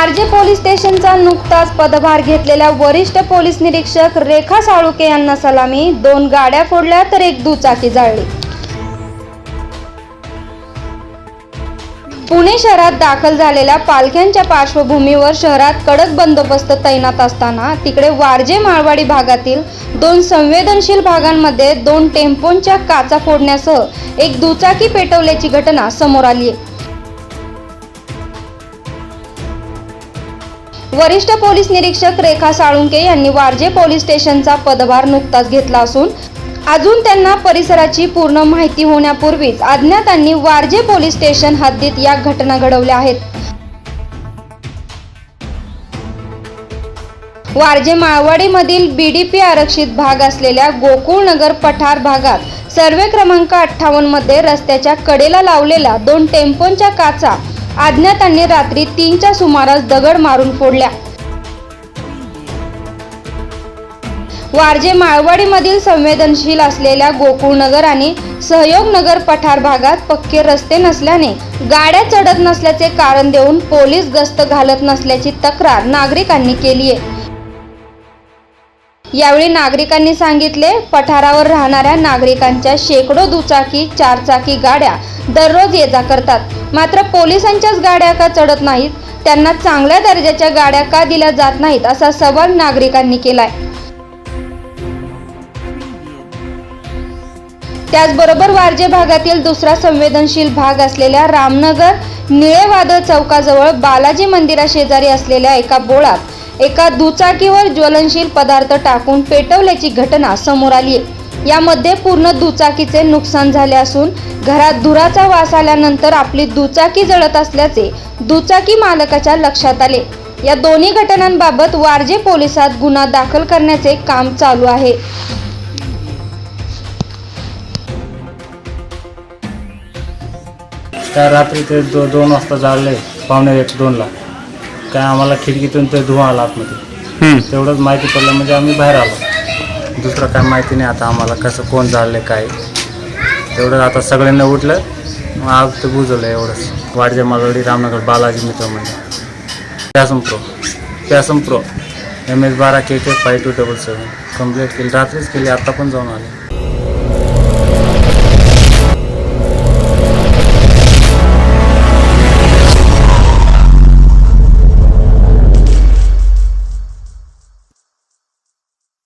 RJ police स्टेशनचा नुकताच पदभार घेतलेल्या वरिष्ठ पोलीस निरीक्षक रेखा साळुके यांना सलामी. दोन गाड्या फोडल्या तर एक दुचाकी जाळली. पुणे शहरात दाखल झालेल्या पालख्यांच्या पार्श्वभूमीवर शहरात कडक बंदोबस्त तैनात असताना तिकडे वारजे माळवाडी भागातील दोन संवेदनशील भागांमध्ये दोन टेम्पोंच्या काचा फोडण्यासह एक दुचाकी पेटवल्याची घटना समोर आली आहे. वरिष्ठ पोलीस निरीक्षक रेखा साळुंके यांनी वारजे पोलीस स्टेशनचा पदभार नुकताच घेतला असून अजून त्यांना परिसराची पूर्ण माहिती होण्यापूर्वीच अज्ञातांनी वारजे पोलीस स्टेशन हद्दीत या घटना घडवल्या आहेत. वारजे माळवाडीमधील बी डी पी आरक्षित भाग असलेल्या गोकुळनगर पठार भागात सर्वे क्रमांक अठ्ठावन्नमध्ये रस्त्याच्या कडेला लावलेल्या दोन टेम्पोंच्या काचा अज्ञातांनी रात्री तीनच्या सुमारास दगड मारून फोडल्या. वारजे माळवाडीमधील संवेदनशील असलेल्या गोकुळनगर आणि सहयोगनगर पठार भागात पक्के रस्ते नसल्याने गाड्या चढत नसल्याचे कारण देऊन पोलीस गस्त घालत नसल्याची तक्रार नागरिकांनी केली आहे यावेळी नागरिकांनी सांगितले पठारावर राहणाऱ्या नागरिकांच्या शेकडो दुचाकी चारचाकी गाड्या दररोज ये जा करतात. मात्र पोलिसांच्याच गाड्या का चढत नाहीत? त्यांना चांगल्या दर्जाच्या गाड्या का दिल्या जात नाहीत असा सवाल नागरिकांनी केलाय. त्याचबरोबर वारजे भागातील दुसरा संवेदनशील भाग असलेल्या रामनगर निळेवादळ चौकाजवळ बालाजी मंदिराशेजारी असलेल्या एका बोळात एका दुचाकीवर ज्वलनशील पदार्थ टाकून पेटवल्याची घटना समोर आली आहे. यामध्ये पूर्ण दुचाकीचे नुकसान झाले असून घरात धुराचा वास आल्यानंतर आपली दुचाकी जळत असल्याचे दुचाकी मालकाच्या लक्षात आले. या दोन्ही घटनांबाबत वारजे पोलिसात गुन्हा दाखल करण्याचे काम चालू आहे. त्या रात्री ते दो दोन वाजता झाले पावणे एक दोनला. काय आम्हाला खिडकीतून ते धुवा आला आतमध्ये. तेवढंच माहिती पडलं म्हणजे आम्ही बाहेर आलो. दुसरं काय माहिती नाही आता आम्हाला कसं कोण जाळले काय. तेवढं आता सगळ्यांना उठलं. मग आग ते बुजवलं एवढंच. वाडजे मालवडी रामनगर बालाजी मित्र म्हणजे पॅसम प्रो पॅसम प्रो एम एस बारा K K five two double seven complete केली. रात्रीच केली. आता पण जाऊन आले.